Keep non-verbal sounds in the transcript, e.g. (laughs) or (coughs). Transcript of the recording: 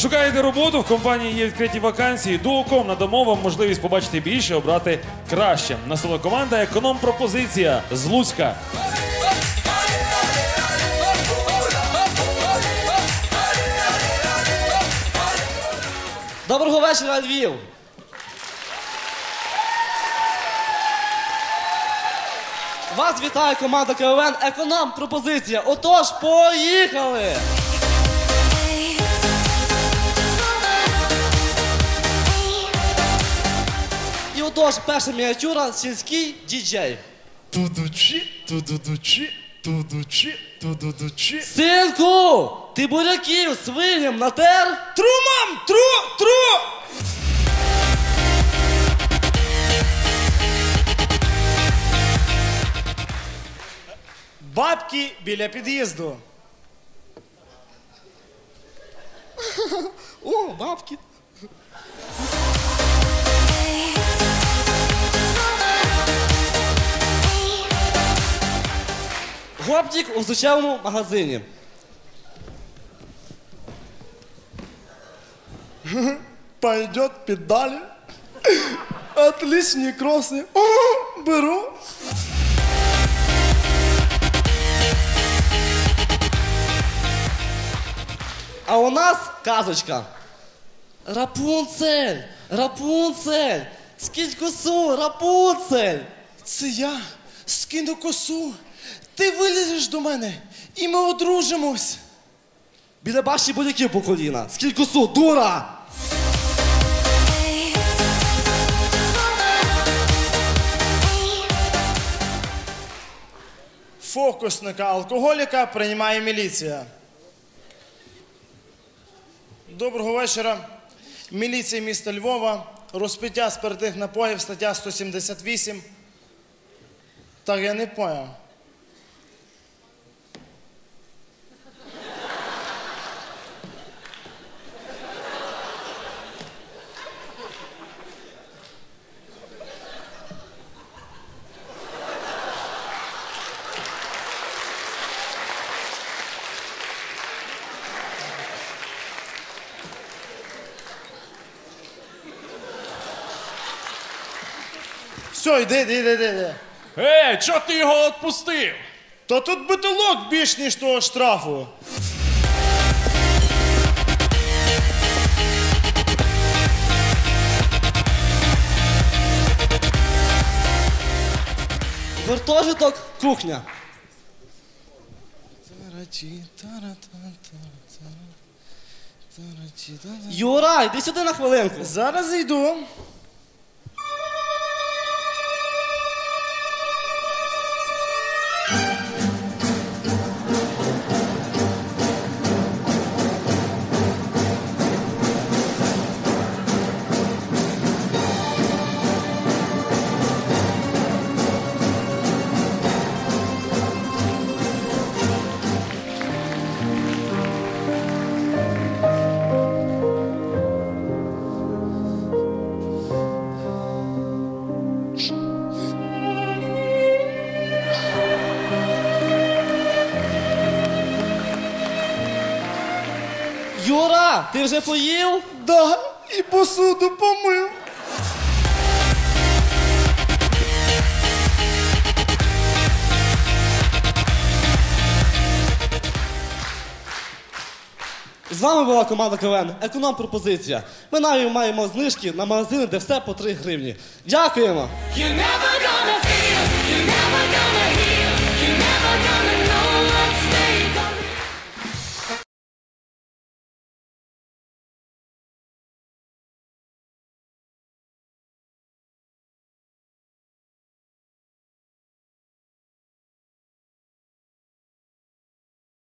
Шукаєте роботу, в компанії є відкриті вакансії. Дуоком надамо вам можливість побачити більше, обрати краще. Наступна команда економ пропозиція з Луцька. Доброго вечора, Львів! Вас вітає команда КВН Економ Пропозиція. Отож, поїхали! Отож, перша мініатюра сільський діджей. Тудучі, тудудучі, тудучі, тудудучі. Синку! Ти буряків свиням натер? Тру, мам, тру, тру! Бабки біля під'їзду. (laughs) О, бабки. Гопнік у взучевому магазині. (laughs) Пойдет педали. (coughs) Отличные кроссы. Беру. А у нас казочка. Рапунцель! Рапунцель! Скинь косу, Рапунцель! Це я скину косу. Ти вилізеш до мене, і ми одружимось. Біля башні буряків по коліна. Скинь косу, дура! Фокусника алкоголіка приймає міліція. Доброго вечора. Міліція міста Львова. Розпиття спиртних напоїв, стаття 178. Так я не поняв. Все, йди, йди, йди, йди. Ей, чого ти його відпустив? Та тут бутилок більш ніж того штрафу. Гуртожиток, кухня. Юра, йди сюди на хвилинку. Зараз йду. Ти вже поїв? Да, і посуду помив. З вами була команда КВН Економ Пропозиція. Ми навіть маємо знижки на магазини, де все по 3 гривні. Дякуємо! You're never gonna feel, you're never gonna heal, you're never gonna